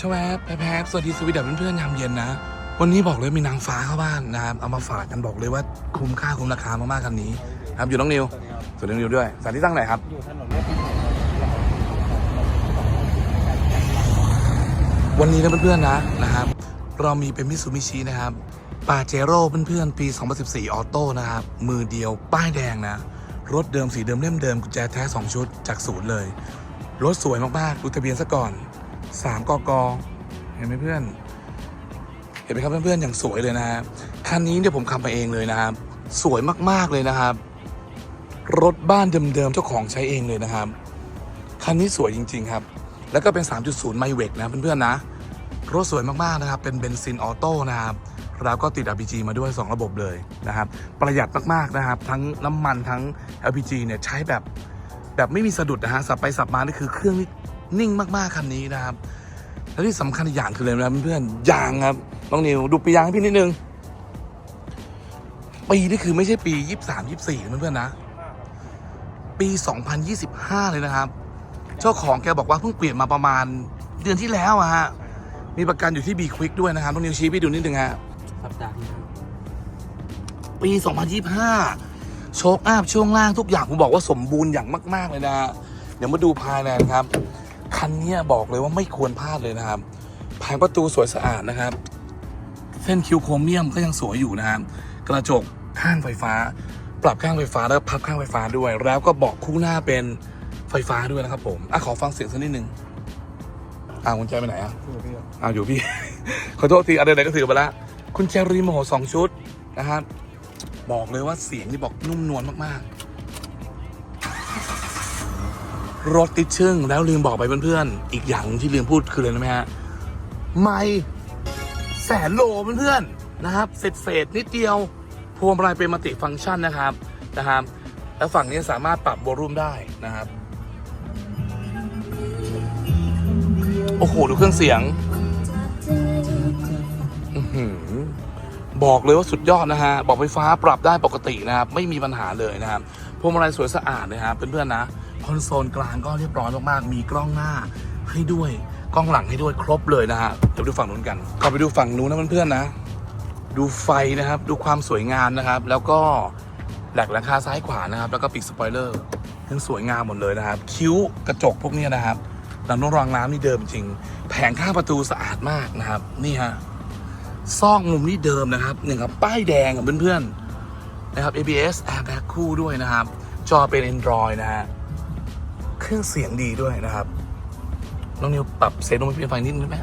ชวบแพบสวัสดีสวีดับเพื่อนๆยามเย็นนะ วันนี้บอกเลยมีนางฟ้าเข้าบ้านนะครับเอามาฝากกันบอกเลยว่าคุ้มค่าคุ้มราคามากๆคันนี้นะครับอยู่น้องนิวส่วนน้องนิวด้วยสถานที่ตั้งไหนครับอยู่ถนนเรียบด่วนวันนี้นะเพื่อนๆนะนะครับเรามีเป็นมิ t ซู b ิชินะครับปาเจโร่เพื่อนๆปี 2014 ออโต้นะครับมือเดียวป้ายแดงนะ รถเดิมสีเดิมเล่มเดิมกุญแจแท้ 2 ชุดจากศูนย์เลย รถสวยมากๆดูทะเบียนซะก่อน 3กกเห็นไหมเพื่อน เห็นไหมครับเพื่อนๆอย่างสวยเลยนะครับคันนี้เนี่ยผมขับมาเองเลยนะครับ สวยมากๆเลยนะครับ รถบ้านเดิมๆเจ้าของใช้เองเลยนะครับ คันนี้สวยจริง ๆ ครับ แล้วก็เป็น 3.0 ไมเวกนะเพื่อนๆนะรถสวยมากๆนะครับ เป็นเบนซินออโต้นะครับแล้วก็ติด RPG มาด้วย 2 ระบบเลยนะครับ ประหยัดมากๆนะครับ ทั้งน้ำมันทั้ง LPG เนี่ยใช้แบบแบบไม่มีสะดุดนะฮะสับไปสับมานี่คือเครื่องนี่ นิ่งมากๆคันนี้นะครับ และที่สำคัญอีกอย่างคืออะไรนะเพื่อนๆยางครับน้องนิวดูปียางให้พี่นิดนึงปีนี่คือไม่ใช่ปี23 24นะเพื่อนๆนะ ปี2025เลยนะครับ เจ้าของแกบอกว่าเพิ่งเปลี่ยนมาประมาณเดือนที่แล้วอะฮะมีประกันอยู่ที่ B Quick ด้วยนะครับต้องนิ้วชี้พี่ดูนิดนึงฮะสัปดาห์ที่แล้วปี 2025 โชคอัพช่วงล่างทุกอย่างผมบอกว่าสมบูรณ์อย่างมาก ๆ เลยนะฮะเดี๋ยวมาดูภายในนะครับ คันนี้บอกเลยว่าไม่ควรพลาดเลยนะครับภายประตูสวยสะอาดนะครับ เส้นคิวโครเมียมก็ยังสวยอยู่นะครับกระจกข้างไฟฟ้า ปรับข้างไฟฟ้าแล้วก็พับข้างไฟฟ้าด้วย แล้วก็เบาะคู่หน้าเป็นไฟฟ้าด้วยนะครับ ผมอะขอฟังเสียงสักนิดนึงอ่าคุณใจไปไหนอะคือพี่อ้าวอยู่พี่ ขอโทษทีอะไรไก็ถือไปละคุณแจรีโมโหสองชุดนะครับบอกเลยว่าเสียงนี่บอกนุ่มนวลมากๆ รถติดชึ่งแล้วลืมบอกไปเพื่อนๆ อีกอย่างที่ลืมพูดคืออะไรรู้ไหมฮะ ไม่แสนโลเพื่อนๆนะครับเสร็จเฟดนิดเดียวพวงมาลัยเป็นมัลติฟังก์ชันนะครับนะครับ แล้วฝั่งนี้สามารถปรับโวลูมได้นะครับ โอ้โห ดูเครื่องเสียงบอกเลยว่าสุดยอดนะฮะ บอกไฟฟ้าปรับได้ปกตินะครับ ไม่มีปัญหาเลยนะครับพวงมาลัยสวยสะอาดนะครับเพื่อนๆนะ คอนโซลกลางก็เรียบร้อยมากๆมีกล้องหน้าให้ด้วยกล้องหลังให้ด้วยครบเลยนะฮะเดี๋ยวไปดูฝั่งนู้นกันก็ไปดูฝั่งนู้นนะเพื่อนๆนะ ดูไฟนะครับ ดูความสวยงามนะครับ แล้วก็แหลกหลังคาซ้ายขวานะครับ แล้วก็ปีกสปอยเลอร์ยังสวยงามหมดเลยนะครับ คิ้วกระจกพวกนี้นะครับลำน้ำรองน้ำนี่เดิมจริง แผงข้างประตูสะอาดมากนะครับ นี่ฮะซอกมุมนี่เดิมนะครับหนึ่งครับป้ายแดงกับเพื่อนๆนะครับ ABS airbag คู่ด้วยนะครับ จอเป็น Android นะฮะ เครื่องเสียงดีด้วยนะครับ น้องนิวปรับเซตลงไปเป็นไฟนิดนึงได้ไหม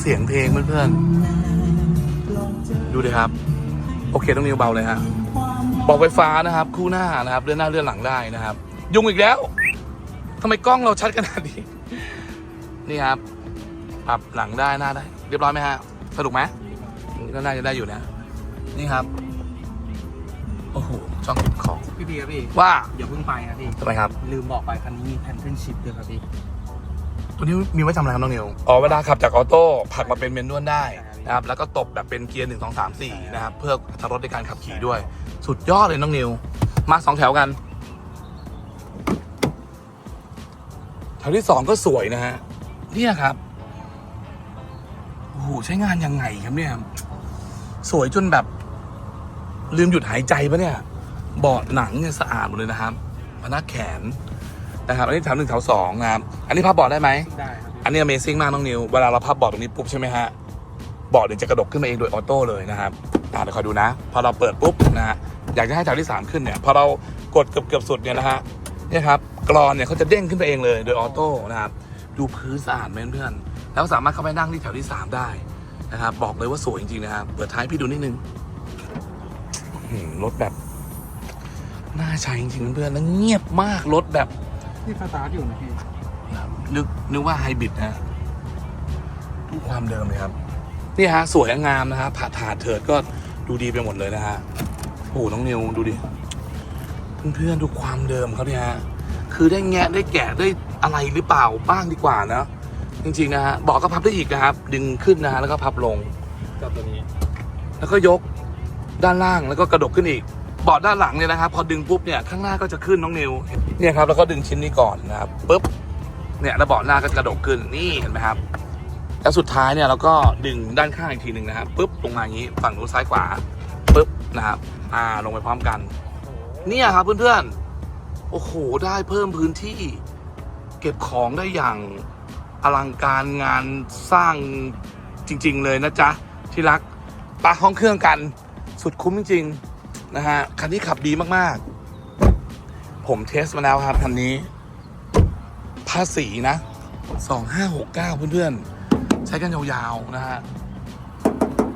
เสียงเพลงเพื่อนๆ ดูดิครับ โอเคต้องนิวเบาเลยฮะบอกไฟฟ้านะครับ คู่หน้านะครับเลื่อนหน้าเลื่อนหลังได้นะครับ ยุงอีกแล้วทำไมกล้องเราชัดขนาดนี้ นี่ครับ ปรับหลังได้หน้าได้ เรียบร้อยไหมฮะ สนุกไหมก็น่าจะได้อยู่นะ นี่ครับ โอ้โหช่องเก็บของพี่เบียร์พี่ว่าอย่าเพิ่งไปนะพี่ทำไมครับ ลืมบอกไปคันนี้มีแพนเทนชิพด้วยครับพี่ตัวนี้มีไว้ทำอะไรครับน้องนิวอ๋อเวลาขับจากออโต้ผลักมาเป็นเมนนวลได้นะครับแล้วก็ตบแบบเป็นเกียร์หนึ่งสองสามสี่นะครับ เพื่ออัตรถรสในการขับขี่ด้วย สุดยอดเลยน้องนิว มาสองแถวกัน แถวที่สองก็สวยนะฮะเนี่ยครับโอ้โหใช้งานยังไงครับเนี่ย สวยจนแบบ ลืมหยุดหายใจปะเนี่ยเบาะหนังเนี่ยสะอาดหมดเลยนะครับพนักแขนนะครับ อันนี้แถวหนึ่งแถวสองนะครับ อันนี้พับเบาะได้ไหมได้ครับพี่อันนี้ Amazing มากน้องนิว เวลาเราพับเบาะตรงนี้ปุ๊บใช่ไหมฮะเบาะเดี๋ยวจะกระดกขึ้นมาเองโดยออโต้เลยนะครับอ่าเดี๋ยวคอยดูนะ พอเราเปิดปุ๊บนะฮะอยากจะให้แถวที่ 3 ขึ้นเนี่ย พอเรากดเกือบเกือบสุดเนี่ยนะฮะเนี่ยครับกรอนเนี่ยเขาจะเด้งขึ้นไปเองเลยโดยออโต้นะครับดูพื้นสะอาดไหมเพื่อนๆแล้วสามารถเข้าไปนั่งที่แถวที่ 3 ได้นะครับบอกเลยว่าสวยจริงๆนะครับเปิดท้ายพี่ดูนิดนึงอื้อหือ รถแบบ น่าใช้จริงๆเพื่อนๆแล้วเงียบมากรถแบบนี่สตาร์ทอยู่นะพี่นึกนึกว่าไฮบริดนะดูความเดิมเลยครับ นี่ฮะ สวยงามนะฮะผ่าถาดเถิดก็ดูดีไปหมดเลยนะฮะโอ้โหน้องนิวดูดิ เพื่อนๆดูความเดิมเขาเนี่ยฮะคือได้แงะได้แกะได้อะไรหรือเปล่าบ้างดีกว่านะจริงๆนะฮะเบอกก็พับได้อีกนะครับ ดึงขึ้นนะฮะแล้วก็พับลงกับตัวนี้ แล้วก็ยก ด้านล่างแล้วก็กระดกขึ้นอีกเบาะด้านหลังเนี่ยนะครับพอดึงปุ๊บเนี่ยข้างหน้าก็จะขึ้นน้องนิวเนี่ยครับแล้วก็ดึงชิ้นนี้ก่อนนะครับปุ๊บเนี่ยแล้วเบาะหน้าก็จะกระดกขึ้นนี่เห็นไหมครับแล้วสุดท้ายเนี่ยเราก็ดึงด้านข้างอีกทีหนึ่งนะครับปุ๊บลงมาอย่างนี้ฝั่งนู้นซ้ายขวาปุ๊บนะครับอ่าลงไปพร้อมกัน เนี่ยครับเพื่อนๆโอ้โหได้เพิ่มพื้นที่ เก็บของได้อย่างอลังการงานสร้างจริง ๆ เลยนะจ๊ะที่รักปาห้องเครื่องกัน สุดคุ้มจริงๆนะฮะคันนี้ขับดีมากๆ ผมเทสมาแล้วครับคันนี้ ภาษีนะ 2569 เพื่อนๆ ใช้กันยาวๆ นะฮะ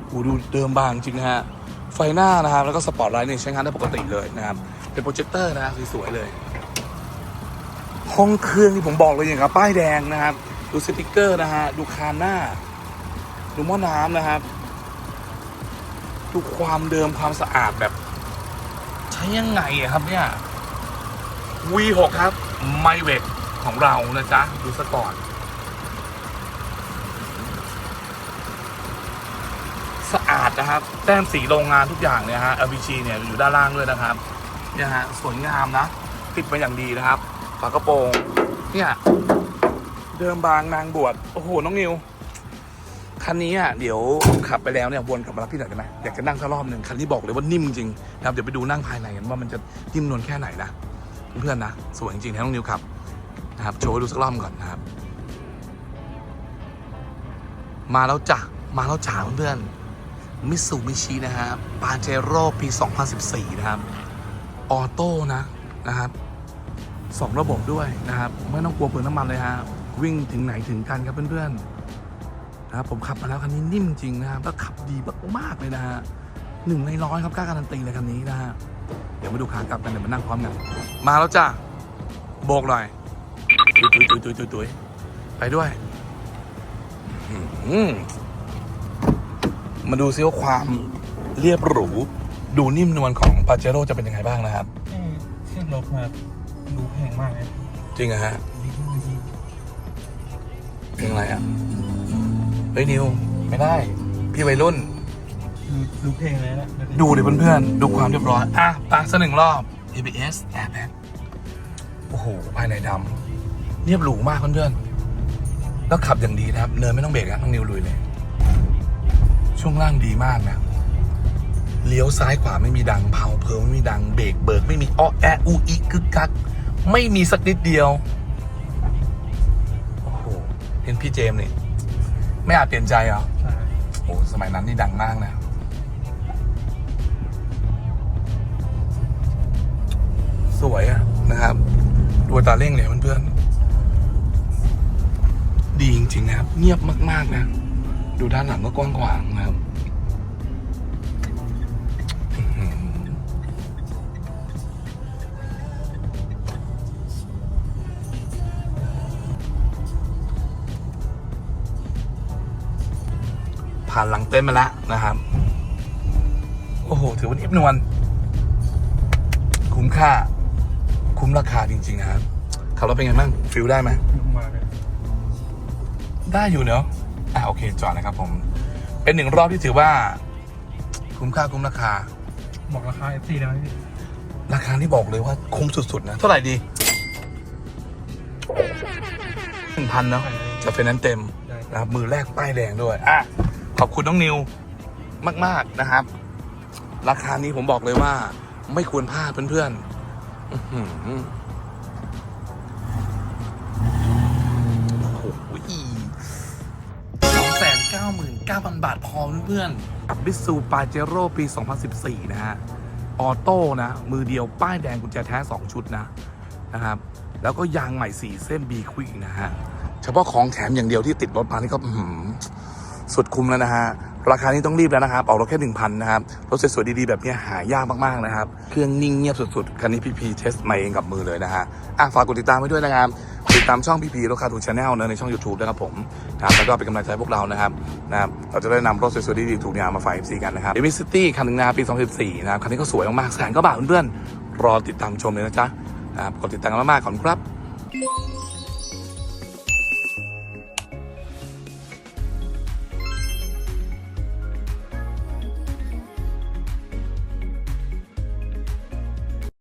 โอ้ดูเดิมบางจริงนะฮะ ไฟหน้านะครับ แล้วก็สปอร์ตไลท์เนี่ยใช้งานได้ปกติเลยนะครับ เป็นโปรเจคเตอร์นะสวยๆเลย ห้องเครื่องที่ผมบอกเลยอย่างกับป้ายแดงนะครับ ดูสติกเกอร์นะฮะ ดูคานหน้า ดูหม้อน้ำนะครับ ดูความเดิมความสะอาดแบบ ใช้ยังไงอะครับเนี่ย V6 ครับไมเวกของเรานะจ๊ะ ดูซะก่อน สะอาดนะครับ แต้มสีโรงงานทุกอย่างเนี่ยฮะ LPG เนี่ยอยู่ด้านล่างด้วยนะครับ เนี่ยฮะ สวยงามนะ ติดมาอย่างดีนะครับ ฝากระโปรง เนี่ย เดิมบางนางบวช โอ้โห น้องนิว คันนี้อะเดี๋ยวขับไปแล้วเนี่ยวนกลับมารับพี่หน่อยได้ไหมอยากจะนั่งสักรอบหนึ่งคันนี้บอกเลยว่านิ่มจริงนะครับเดี๋ยวไปดูนั่งภายในกันว่ามันจะนิ่มนวลแค่ไหนนะเพื่อนๆนะสวยจริงๆนะน้องนิวขับนะครับโชว์ให้ดูสักรอบก่อนนะครับ มาแล้วจ้ะมาแล้วจ้าเพื่อนมิสูมิชินะฮะปาเจโร่ปี 2014 นะครับ ออโต้นะนะครับสองระบบด้วยนะครับ ไม่ต้องกลัวเปลืองน้ำมันเลยฮะ วิ่งถึงไหนถึงกันครับเพื่อนๆ นะครับผมขับมาแล้วคันนี้นิ่มจริงนะครับแล้วขับดีมากๆเลยนะฮะหนึ่งในร้อยครับกล้าการันตีเลยคันนี้นะฮะเดี๋ยวมาดูขากลับกันเดี๋ยวมานั่งพร้อมกันมาแล้วจ้ะโบกหน่อยตุยตุยตุยตุยตุยตุยไปด้วยอื้อหือมาดูซิว่าความเรียบหรู ดูนิ่มนวลของปาเจโร่จะเป็นยังไงบ้างนะครับขึ้นรถมาดูแพงมากเลยจริงอะฮะเพลงอะไรอะ เฮ้ยนิว ไม่ได้ พี่วัยรุ่นดูดูเพลงเลยนะดูดิเพื่อนๆ ดูความเรียบร้อย อะปาสักหนึ่งรอบ ABS Airbag โอ้โห ภายในดำเรียบหรูมากเพื่อนๆ แล้วขับอย่างดีนะครับ เนินไม่ต้องเบรกนะต้องนิวลุยเลย ช่วงล่างดีมากนะเลี้ยวซ้ายขวาไม่มีดังเผาเพลิงไม่มีดังเบรกเบิกไม่มีอ้อแอะอูอีกึกกัก ไม่มีสักนิดเดียว โอ้โหเห็นพี่เจมส์นี่ ไม่อาจเปลี่ยนใจเหรอใช่โอ้สมัยนั้นนี่ดังมากนะ สวยอะนะครับดูตาเร่งเนี่ยเพื่อนๆดีจริงๆนะครับ เงียบมากๆนะ ดูด้านหลังก็กว้างขวางนะครับ ผ่านหลังเต้นท์มาแล้วนะครับ โอ้โห ถือว่านิ่มนวลคุ้มค่า คุ้มราคาจริง ๆ นะครับขับรถเป็นไงบ้างฟิลได้ไหมลงมาเลยได้อยู่เนอะอ่าโอเคจอดนะครับ ผม เป็นหนึ่งรอบที่ถือว่า คุ้มค่าคุ้มราคา บอกราคา FC ได้ไหมพี่ราคาที่บอกเลยว่าคุ้มสุด ๆ นะ เท่าไหร่ดีหนึ่งพันเนาะจะเป็นนั้นเต็มได้นะครับมือแรกป้ายแดงด้วย อะ ขอบคุณน้องนิวมาก ๆนะครับ ราคานี้ผมบอกเลยว่า ไม่ควรพลาดเพื่อนๆโอ้โหสองแสนเก้าหมื่นเก้าพันบาทพอเพื่อนๆกับบิสูปาเจโร่ปี 2014 นะฮะ ออโต้นะ มือเดียวป้ายแดงกุญแจแท้ 2 ชุดนะนะครับ แล้วก็ยางใหม่ 4 เส้น B ควิกนะฮะ เฉพาะของแถมอย่างเดียวที่ติดรถมานี่ก็ สุดคุ้มแล้วนะฮะราคานี้ต้องรีบแล้วนะครับออกรถแค่ 1,000 นะครับ รถสวยๆดีๆ แบบนี้หายากมากๆนะครับ เครื่องนิ่งเงียบสุดๆ คันนี้พี่พีเทสมาเองกับมือเลยนะฮะอะฝากกดติดตามไว้ด้วยนะครับ ติดตามช่องพี่พีรถคาทูชาแนลนะในช่อง YouTube นะครับผมนะครับแล้วก็เป็นกำลังใจพวกเรานะครับนะครับเราจะได้นำรถสวยๆดีๆถูกอย่างมาฝาก FC กันนะครับเดมิซิตี้คันหนึ่งนะปี 2014 นะครับคันนี้ก็สวยมากๆแสนก็บาทเพื่อนๆรอติดตามชมเลยนะจ๊ะนะครับกดติดตามกันมากๆขอบคุณครับ